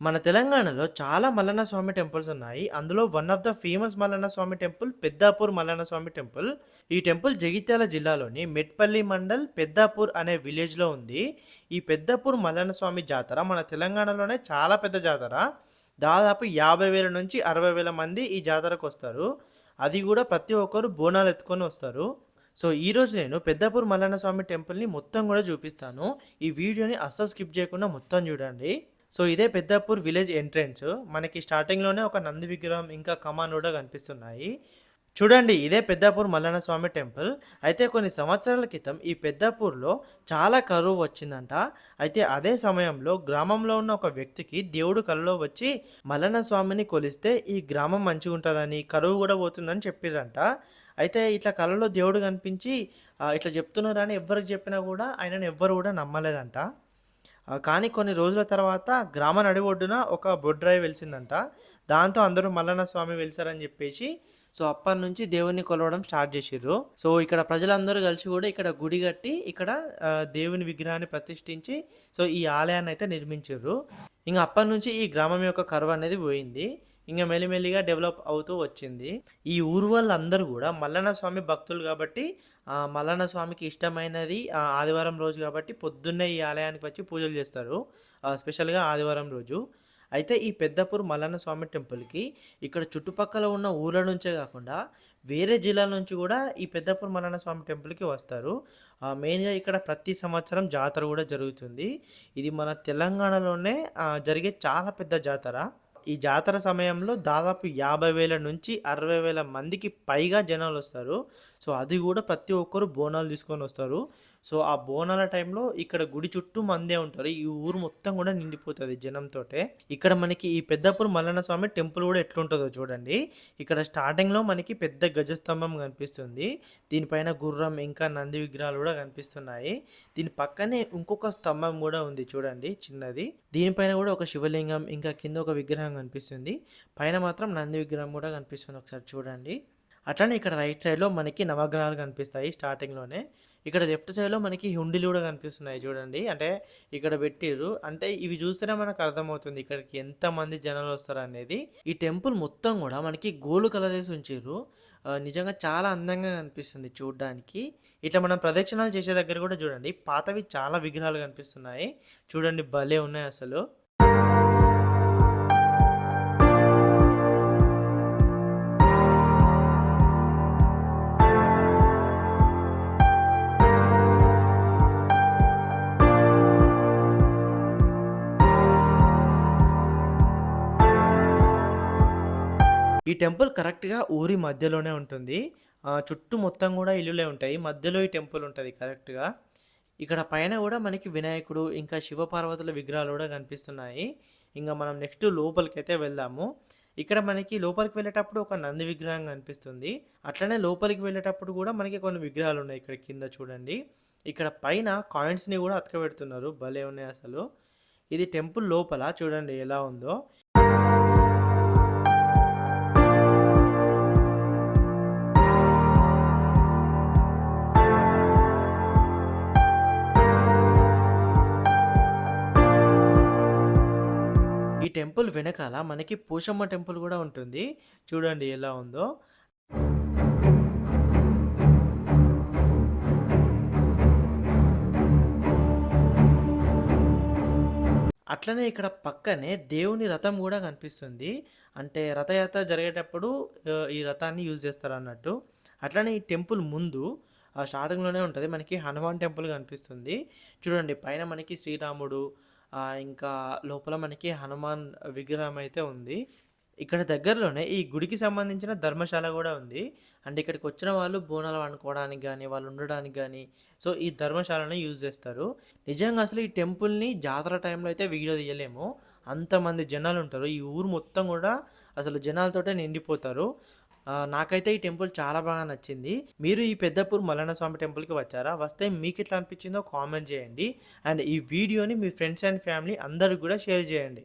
మన తెలంగాణలో చాలా మల్లన్న స్వామి టెంపుల్స్ ఉన్నాయి. అందులో one of the famous Mallanna Swamy temple Peddapur Mallanna Swamy temple. ఈ టెంపుల్ జగిత్యాల జిల్లాలోని మెట్పల్లి మండల్ పెద్దాపూర్ అనే విలేజ్‌లో ఉంది. ఈ పెద్దాపూర్ మల్లన్న స్వామి జాతర మన తెలంగాణలోనే చాలా పెద్ద జాతర. దాదాపు యాభై వేల నుంచి అరవై వేల మంది ఈ జాతరకు వస్తారు అది కూడా ప్రతి ఒక్కరు బోనాలు ఎత్తుకొని వస్తారు. సో, ఈరోజు నేను పెద్దాపూర్ మల్లన్న స్వామి టెంపుల్‌ని మొత్తం కూడా చూపిస్తాను. ఈ వీడియోని అస్సలు స్కిప్ చేయకుండా మొత్తం చూడండి. సో, ఇదే పెద్దాపూర్ విలేజ్ ఎంట్రన్స్. మనకి స్టార్టింగ్‌లోనే ఒక నంది విగ్రహం, ఇంకా కమాన్ కూడా కనిపిస్తున్నాయి. చూడండి ఇదే పెద్దాపూర్ మల్లన్న స్వామి టెంపుల్. అయితే కొన్ని సంవత్సరాల క్రితం ఈ పెద్దాపూర్‌లో చాలా కరువు వచ్చిందంట. అయితే అదే సమయంలో గ్రామంలో ఉన్న ఒక వ్యక్తికి దేవుడు కలలో వచ్చి మల్లన్న స్వామిని కొలిస్తే ఈ గ్రామం మంచిగుంటదని, కరువు కూడా పోతుందని చెప్పిర్రంట. అయితే ఇట్లా కలలో దేవుడు కనిపించి ఇట్లా చెప్తున్నారని ఎవరికి చెప్పినా కూడా ఆయనను ఎవ్వరు కూడా నమ్మలేదంట. కానీ కొన్ని రోజుల తర్వాత గ్రామ నడి ఒడ్డున ఒక బొడ్రాయి వెలిసిందంట. దాంతో అందరూ మల్లన్న స్వామి వెలిసారని చెప్పేసి సో, అప్పటి నుంచి దేవుని కొలవడం స్టార్ట్ చేసిర్రు సో, ఇక్కడ ప్రజలందరూ కలిసి కూడా ఇక్కడ గుడి కట్టి ఇక్కడ దేవుని విగ్రహాన్ని ప్రతిష్ఠించి సో, ఈ ఆలయాన్ని అయితే నిర్మించారు ఇంకా అప్పటి నుంచి ఈ గ్రామం యొక్క కరువనేది పోయింది. ఇంకా మెల్లిమెల్లిగా డెవలప్ అవుతూ వచ్చింది. ఈ ఊరు వాళ్ళందరూ కూడా మల్లన్న స్వామి భక్తులు కాబట్టి మల్లన్న స్వామికి ఇష్టమైనది ఆదివారం రోజు కాబట్టి పొద్దున్నే ఈ ఆలయానికి వచ్చి పూజలు చేస్తారు స్పెషల్‌గా ఆదివారం రోజు. అయితే ఈ పెద్దపూర్ మల్లన్న స్వామి టెంపుల్‌కి ఇక్కడ చుట్టుపక్కల ఉన్న ఊళ్ళ నుంచే కాకుండా వేరే జిల్లాల నుంచి కూడా ఈ పెద్దపూర్ మల్లన్న స్వామి టెంపుల్‌కి వస్తారు. మెయిన్‌గా ఇక్కడ ప్రతి సంవత్సరం జాతర కూడా జరుగుతుంది. ఇది మన తెలంగాణలోనే జరిగే చాలా పెద్ద జాతర. ఈ జాతర సమయంలో దాదాపు యాభై వేల నుంచి అరవై వేల మందికి పైగా జనాలు వస్తారు. సో, అది కూడా ప్రతి ఒక్కరు బోనాలు తీసుకొని వస్తారు. సో, ఆ బోనాల టైంలో ఇక్కడ గుడి చుట్టూ మందే ఉంటారు. ఈ ఊరు మొత్తం కూడా నిండిపోతుంది జనంతోటే. ఇక్కడ మనకి ఈ పెద్దపూర్ మల్లన్న స్వామి టెంపుల్ కూడా ఎట్లుంటుందో చూడండి. ఇక్కడ స్టార్టింగ్‌లో మనకి పెద్ద గజస్తంభం కనిపిస్తుంది. దీనిపైన గుర్రం, ఇంకా నంది విగ్రహాలు కూడా కనిపిస్తున్నాయి. దీని పక్కనే ఇంకొక స్తంభం కూడా ఉంది చూడండి చిన్నది. దీనిపైన కూడా ఒక శివలింగం, ఇంకా కింద ఒక విగ్రహం కనిపిస్తుంది. పైన మాత్రం నంది విగ్రహం కూడా కనిపిస్తుంది. ఒకసారి చూడండి. అట్లనే ఇక్కడ రైట్ సైడ్‌లో మనకి నవగ్రహాలు కనిపిస్తాయి స్టార్టింగ్‌లోనే. ఇక్కడ లెఫ్ట్ సైడ్‌లో మనకి హుండీలు కూడా కనిపిస్తున్నాయి చూడండి. అంటే ఇక్కడ పెట్టిర్రు. అంటే ఇవి చూస్తేనే మనకు అర్థమవుతుంది ఇక్కడికి ఎంతమంది అనేది ఈ టెంపుల్ మొత్తం కూడా మనకి గోల్డ్ కలర్ వేసి ఉంచిర్రు. నిజంగా చాలా అందంగా కనిపిస్తుంది చూడ్డానికి. ఇట్లా మనం ప్రదక్షిణాలు చేసే దగ్గర కూడా చూడండి పాతవి చాలా విగ్రహాలు కనిపిస్తున్నాయి. చూడండి భలే ఉన్నాయి అసలు ఈ టెంపుల్ కరెక్ట్‌గా ఊరి మధ్యలోనే ఉంటుంది. చుట్టూ మొత్తం కూడా ఇల్లులే ఉంటాయి. మధ్యలో ఈ టెంపుల్ ఉంటుంది కరెక్ట్‌గా. ఇక్కడ పైన కూడా మనకి వినాయకుడు, ఇంకా శివపార్వతుల విగ్రహాలు కూడా కనిపిస్తున్నాయి. ఇంకా మనం నెక్స్ట్ లోపలికైతే వెళ్దాము. ఇక్కడ మనకి లోపలికి వెళ్ళేటప్పుడు ఒక నంది విగ్రహం కనిపిస్తుంది. అట్లనే లోపలికి వెళ్ళేటప్పుడు కూడా మనకి కొన్ని విగ్రహాలు ఉన్నాయి ఇక్కడ కింద చూడండి. ఇక్కడ పైన కాయిన్స్‌ని కూడా అతకబెడుతున్నారు. భలే ఉన్నాయి అసలు ఇది టెంపుల్ లోపల చూడండి ఎలా ఉందో. ఈ టెంపుల్ వెనకాల మనకి పోషమ్మ టెంపుల్ కూడా ఉంటుంది. చూడండి ఎలా ఉందో. అట్లనే ఇక్కడ పక్కనే దేవుని రథం కూడా కనిపిస్తుంది. అంటే రథయాత్ర జరిగేటప్పుడు ఈ రథాన్ని యూజ్ చేస్తారు అన్నట్టు అట్లనే ఈ టెంపుల్ ముందు స్టార్టింగ్‌లోనే ఉంటుంది మనకి హనుమాన్ టెంపుల్ కనిపిస్తుంది. చూడండి పైన మనకి శ్రీరాముడు ఇంకా లోపల మనకి హనుమాన్ విగ్రహం అయితే ఉంది. ఇక్కడ దగ్గరలోనే ఈ గుడికి సంబంధించిన ధర్మశాల కూడా ఉంది. అంటే ఇక్కడికొచ్చిన వాళ్ళు బోనాలు వండుకోవడానికి కానీ వాళ్ళు ఉండడానికి కానీ సో, ఈ ధర్మశాలను యూజ్ చేస్తారు. నిజంగా అసలు ఈ టెంపుల్‌ని జాతర టైంలో అయితే వీడియో తీయలేము. అంతమంది జనాలుంటారు. ఈ ఊరు మొత్తం కూడా అసలు జనాలతోటే నిండిపోతారు. నాకైతే ఈ టెంపుల్ చాలా బాగా నచ్చింది. మీరు ఈ పెద్దపూర్ మల్లన్న స్వామి టెంపుల్‌కి వచ్చారా? వస్తే మీకు ఎట్లా అనిపించిందో కామెంట్ చేయండి. అండ్ ఈ వీడియోని మీ ఫ్రెండ్స్ అండ్ ఫ్యామిలీ అందరికి కూడా షేర్ చేయండి.